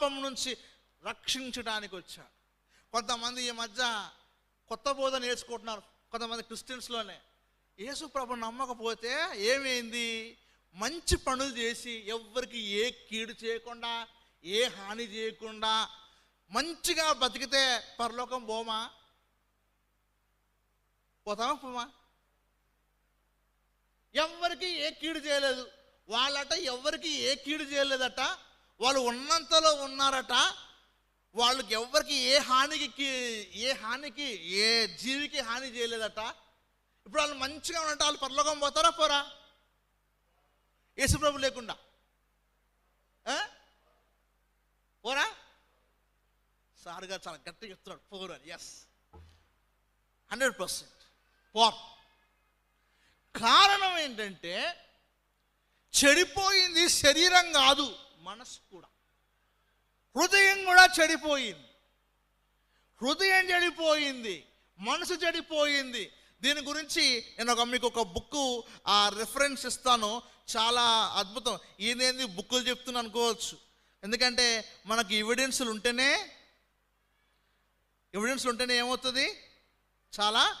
పాపం నుంచి రక్షించడానికి వచ్చాడు కొంతమంది ఈ మధ్య కొత్త బోధ నేర్చుకుంటున్నారు. కొంతమంది క్రిస్టియన్స్లోనే. యేసు ప్రభు నమ్మకపోతే ఏమైంది? మంచి పనులు చేసి ఎవ్వరికి ఏ కీడు చేయకుండా ఏ హాని చేయకుండా మంచిగా బతికితే పరలోకం పోమా? పోతామా పోమా? ఎవ్వరికి ఏ కీడు చేయలేదు. వాళ్ళట ఎవ్వరికి ఏ కీడు చేయలేదట? వాళ్ళు ఉన్నంతలో ఉన్నారట వాళ్ళకి ఎవ్వరికి ఏ హానికి ఏ హానికి ఏ జీవికి హాని చేయలేదట. ఇప్పుడు వాళ్ళు మంచిగా ఉన్నట్టు వాళ్ళు పరలోకం పోతారా పోరా? యేసుప్రభు లేకుండా. ఆ? పోరా? సార్ గారు చాలా గట్టిగా చెప్తున్నాడు. పోరు అని ఎస్ హండ్రెడ్ పర్సెంట్. పోర్. కారణం ఏంటంటే చెడిపోయింది శరీరం కాదు. మనసు కూడా. హృదయం కూడా చెడిపోయింది. హృదయం చెడిపోయింది. మనసు చెడిపోయింది. దీని గురించి నేను ఒక మీకు ఒక బుక్ ఆ రెఫరెన్స్ ఇస్తాను. చాలా అద్భుతం. ఈయనేంది? బుక్కులు చెప్తున్నా అనుకోవచ్చు. ఎందుకంటే మనకి ఎవిడెన్స్లు ఉంటేనే ఎవిడెన్స్లు ఉంటేనే ఏమవుతుంది? చాలా